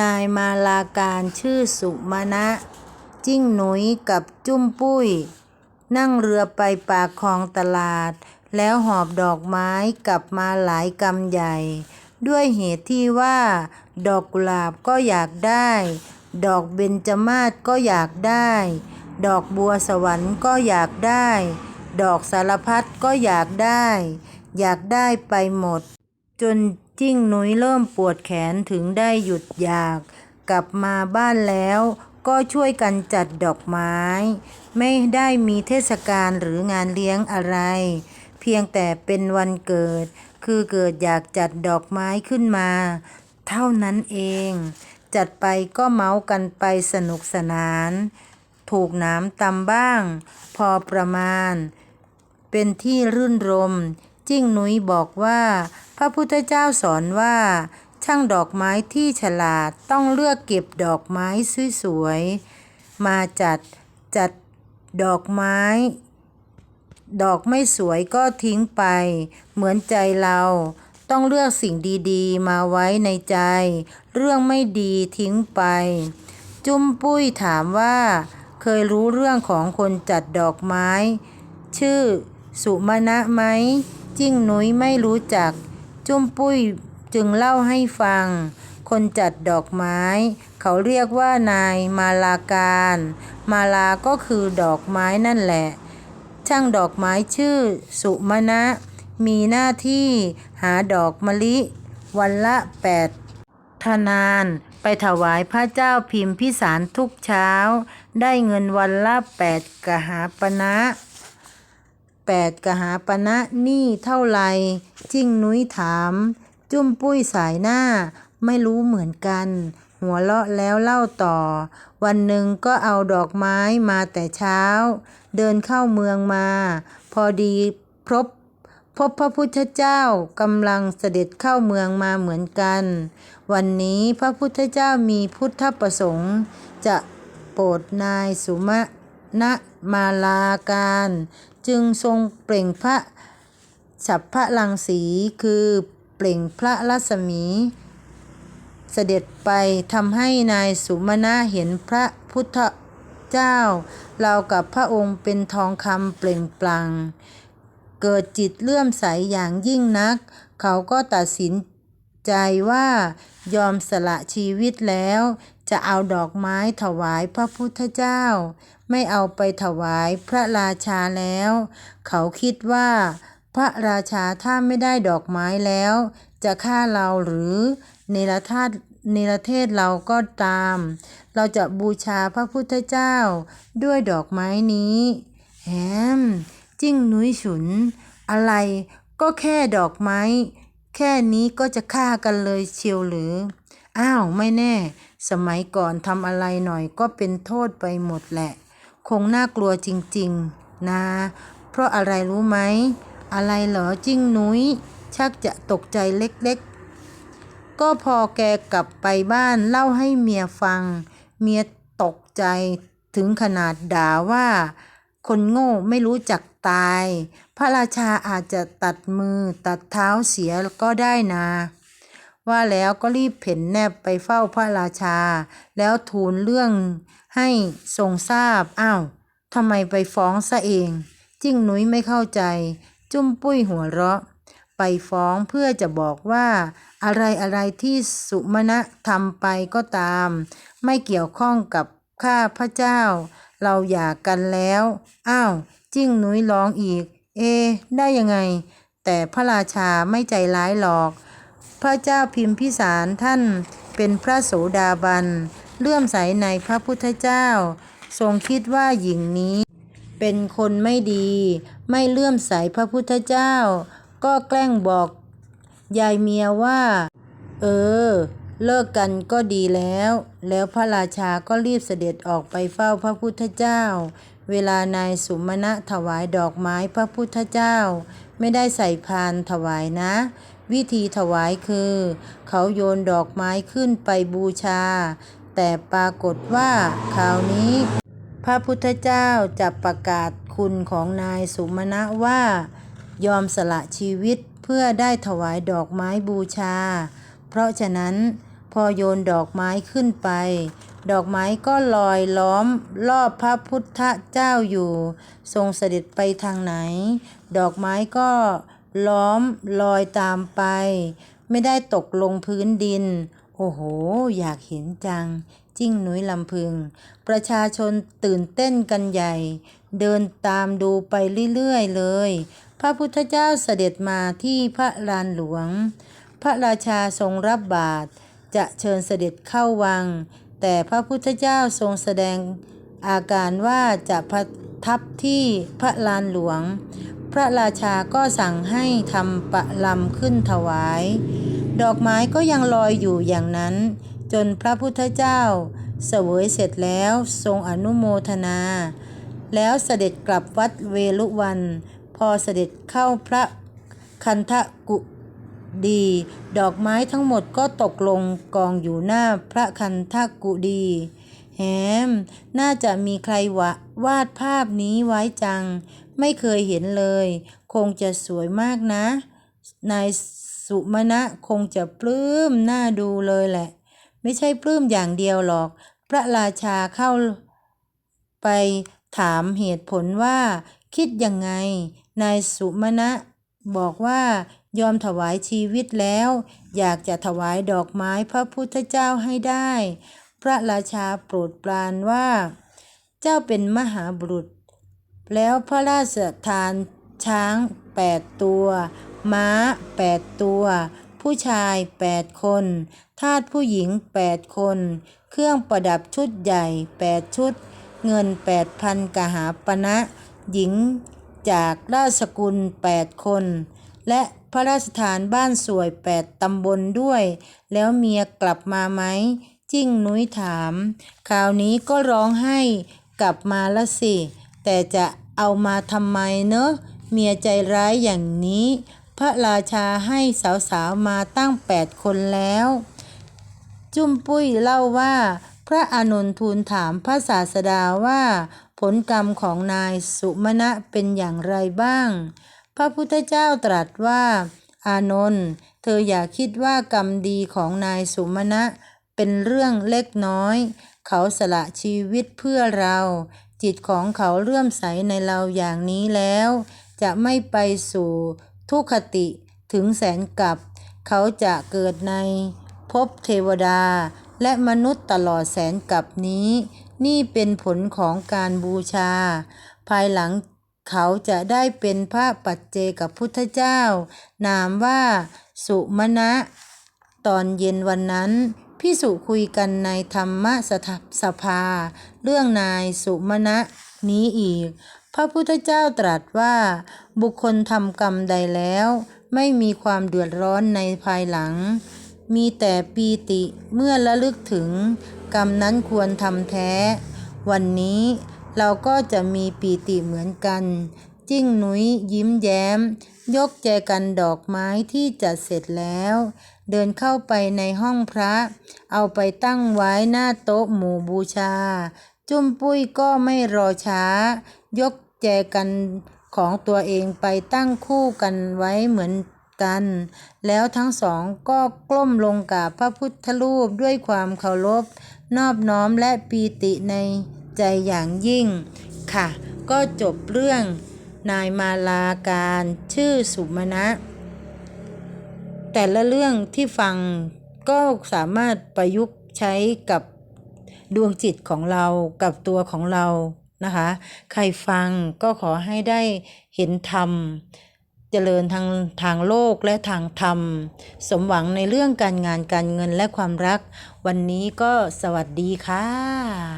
นายมาลาการชื่อสุมาณะ จิ้งหนุยกับจุ้มปุ้ย นั่งเรือไปปากคลองตลาด แล้วหอบดอกไม้กลับมาหลายกำใหญ่ ด้วยเหตุที่ว่า ดอกกุหลาบก็อยากได้ ดอกเบญจมาศก็อยากได้ ดอกบัวสวรรค์ก็อยากได้ ดอกสารพัดก็อยากได้ อยากได้ไปหมด จน จิ้งหนุยเริ่มปวดแขนถึงได้หยุดอยาก กลับมาบ้านแล้วก็ช่วยกันจัดดอกไม้ ไม่ได้มีเทศกาลหรืองานเลี้ยงอะไร เพียงแต่เป็นวันเกิด คือเกิดอยากจัดดอกไม้ขึ้นมา เท่านั้นเอง จัดไปก็เมาส์กันไปสนุกสนาน ถูกน้ำตำบ้าง พอประมาณ เป็นที่รื่นรม จิ้งนุ้ยบอกว่า พระพุทธเจ้าสอนว่า ช่างดอกไม้ที่ฉลาดต้องเลือกเก็บดอกไม้สวยๆมาจัดจัดดอกไม้ ดอกไม่สวยก็ทิ้งไป เหมือนใจเราต้องเลือกสิ่งดีๆ มาไว้ในใจ เรื่องไม่ดีทิ้งไป จุ้มปุ้ยถามว่า เคยรู้เรื่องของคนจัดดอกไม้ ชื่อสุมาณะไหมจิ้งนุ้ยไม่รู้จัก จุ้มปุ้ยจึงเล่าให้ฟัง คนจัดดอกไม้ เขาเรียกว่านายมาลาการ มาลาก็คือดอกไม้นั่นแหละ ช่างดอกไม้ชื่อสุมณะ มีหน้าที่หาดอกมะลิ วันละแปดธนานไปถวายพระเจ้าพิมพิสารทุกเช้า ได้เงินวันละแปดกหาปณะนะ 8กหาปณะนี่เท่าไรจิ้งนุ้ยถาม จุ้มปุ้ยสายหน้า ไม่รู้เหมือนกัน หัวเลาะแล้วเล่าต่อ วันหนึ่งก็เอาดอกไม้มาแต่เช้า เดินเข้าเมืองมา พอดีพบพบพระพุทธเจ้ากำลังเสด็จเข้าเมืองมาเหมือนกัน วันนี้พระพุทธเจ้ามีพุทธประสงค์ จะโปรดนายสุมาณมาลาการ จึงทรงเปล่งพระฉับพระลังสีคือเปล่งพระรัศมี เสด็จไปทำให้นายสุมาณะเห็นพระพุทธเจ้าเรากับพระองค์เป็นทองคำเปล่งปลัง เกิดจิตเลื่อมใสอย่างยิ่งนัก เขาก็ตัดสินใจว่ายอมสละชีวิตแล้ว จะเอาดอกไม้ถวายพระพุทธเจ้า ไม่เอาไปถวายพระราชาแล้ว เขาคิดว่า พระราชาถ้าไม่ได้ดอกไม้แล้ว จะฆ่าเราหรือเนรทาสเนรเทศเราก็ตาม เราจะบูชาพระพุทธเจ้าด้วยดอกไม้นี้แฮมจิ้งนุ้ยฉุน อะไรก็แค่ดอกไม้ แค่นี้ก็จะฆ่ากันเลยเชียวหรือ อ้าว ไม่แน่ สมัยก่อนทำอะไรหน่อยก็เป็นโทษไปหมดแหละ คงน่ากลัวจริงๆ นะ เพราะอะไรรู้ไหม อะไรเหรอจิ้งนุ้ย ชักจะตกใจเล็กๆ ก็พอแกกลับไปบ้านเล่าให้เมียฟัง เมียตกใจถึงขนาดด่าว่า คนโง่ไม่รู้จักตาย พระราชาอาจจะตัดมือตัดเท้าเสียก็ได้นะ ว่าแล้วก็รีบเพ่นแนบไปเฝ้าพระราชา แล้วทูลเรื่องให้ทรงทราบอ้าวทำไมไปฟ้องซะเอง จิ้งหนุยไม่เข้าใจ จุ้มปุ้ยหัวเราะ ไปฟ้องเพื่อจะบอกว่า อะไรอะไรที่สุมาณะทำไปก็ตาม ไม่เกี่ยวข้องกับข้าพระเจ้า เราหย่ากกันแล้วอ้าวจิ้งหนุยร้องอีก เอ ได้ยังไง แต่พระราชาไม่ใจร้ายหรอก พระเจ้าพิมพิสารท่านเป็นพระโสดาบัน เลื่อมใสในพระพุทธเจ้า ทรงคิดว่าหญิงนี้ เป็นคนไม่ดี ไม่เลื่อมใสพระพุทธเจ้า ก็แกล้งบอกยายเมียว่า เออ เลิกกันก็ดีแล้ว แล้วพระราชาก็รีบเสด็จออกไปเฝ้าพระพุทธเจ้า เวลานายสุมาณะถวายดอกไม้พระพุทธเจ้า ไม่ได้ใส่พานถวายนะ วิธีถวายคือ เขาโยนดอกไม้ขึ้นไปบูชา แต่ปรากฏว่าคราวนี้ พระพุทธเจ้าจะประกาศคุณของนายสุมาณะว่า ยอมสละชีวิตเพื่อได้ถวายดอกไม้บูชา เพราะฉะนั้นพพอโยนดอกไม้ขึ้นไป ดอกไม้ก็ลอยล้อมรอบพระพุทธเจ้าอยู่ ทรงเสด็จไปทางไหน ดอกไม้ก็ ล้อมลอยตามไป ไม่ได้ตกลงพื้นดิน โอ้โห อยากเห็นจัง จิ้งหนุยลำพึง ประชาชนตื่นเต้นกันใหญ่ เดินตามดูไปเรื่อยๆเลย พระพุทธเจ้าเสด็จมาที่พระลานหลวง พระราชาทรงรับบาตรจะเชิญเสด็จเข้าวัง แต่พระพุทธเจ้าทรงแสดงอาการว่าจะประทับที่พระลานหลวง พระราชาก็สั่งให้ทำประลำขึ้นถวาย ดอกไม้ก็ยังลอยอยู่อย่างนั้น จนพระพุทธเจ้า เสวยเสร็จแล้วทรงอนุโมทนา แล้วเสด็จกลับวัดเวลุวัน พอเสด็จเข้าพระคันธกุดี ดอกไม้ทั้งหมดก็ตกลงกองอยู่หน้าพระคันธกุดี แฮม น่าจะมีใครวะวาดภาพนี้ไว้จัง ไม่เคยเห็นเลย คงจะสวยมากนะ นายสุมาณะคงจะปลื้มหน่าดูเลยแหละ ไม่ใช่ปลื้มอย่างเดียวหรอก พระราชาเข้าไปถามเหตุผลว่า คิดยังไง นายสุมาณะบอกว่ายอมถวายชีวิตแล้ว อยากจะถวายดอกไม้พระพุทธเจ้าให้ได้ ระราชาโปรดปรานว่า เจ้าเป็นมหาบุรุษ แล้วพระราชทานช้างแปดตัว ม้าแปดตัว ผู้ชายแปดคนทาสผู้หญิงแปดคน เครื่องประดับชุดใหญ่แปดชุด เงินแปดพันกหาปณะหญิงจากราชสกุลแปดคน และพระราชทานบ้านสวยแปดตำบลด้วย แล้วเมียกลับมาไหม จิ้งนุ้ยถาม คราวนี้ก็ร้องไห้กลับมาละสิ แต่จะเอามาทำไมเนอะ เมียใจร้ายอย่างนี้ พระราชาให้สาวๆมาตั้งแปดคนแล้ว จุ้มปุ้ยเล่าว่า พระอานนทูลถามพระศาสดาว่า ผลกรรมของนายสุมาณะเป็นอย่างไรบ้าง พระพุทธเจ้าตรัสว่า อานนท์เธออย่าคิดว่ากรรมดีของนายสุมาณะ เป็นเรื่องเล็กน้อย เขาสละชีวิตเพื่อเรา จิตของเขาเลื่อมใสในเราอย่างนี้แล้ว จะไม่ไปสู่ทุกขติถึงแสนกับ เขาจะเกิดในภพเทวดาและมนุษย์ตลอดแสนกับนี้ นี่เป็นผลของการบูชา ภายหลังเขาจะได้เป็นพระปัจเจกับพุทธเจ้า นามว่าสุมาณะ ตอนเย็นวันนั้น พิสุคุยกันในธรรมสถสภา เรื่องนายสุมาณะนี้อีก พระพุทธเจ้าตรัสว่า บุคคลทำกรรมใดแล้ว ไม่มีความเดือดร้อนในภายหลัง มีแต่ปีติเมื่อระลึกถึง กรรมนั้นควรทำแท้ วันนี้เราก็จะมีปีติเหมือนกัน จิ้งหนุยยิ้มแย้ม ยกแจกันดอกไม้ที่จัดเสร็จแล้ว เดินเข้าไปในห้องพระ เอาไปตั้งไว้หน้าโต๊ะหมู่บูชา จุ้มปุ้ยก็ไม่รอช้า ยกแจกันของตัวเองไปตั้งคู่กันไว้เหมือนกัน แล้วทั้งสองก็กล้มลงกับพระพุทธรูปด้วยความเคารพ นอบน้อมและปีติในใจอย่างยิ่ง ค่ะ ก็จบเรื่องนายมาลาการชื่อสุมาณะ แต่ละเรื่องที่ฟังก็สามารถประยุกต์ใช้กับดวงจิตของเรากับตัวของเรานะคะ ใครฟังก็ขอให้ได้เห็นธรรม เจริญทางทางโลกและทางธรรม สมหวังในเรื่องการงานการเงินและความรัก วันนี้ก็สวัสดีค่ะ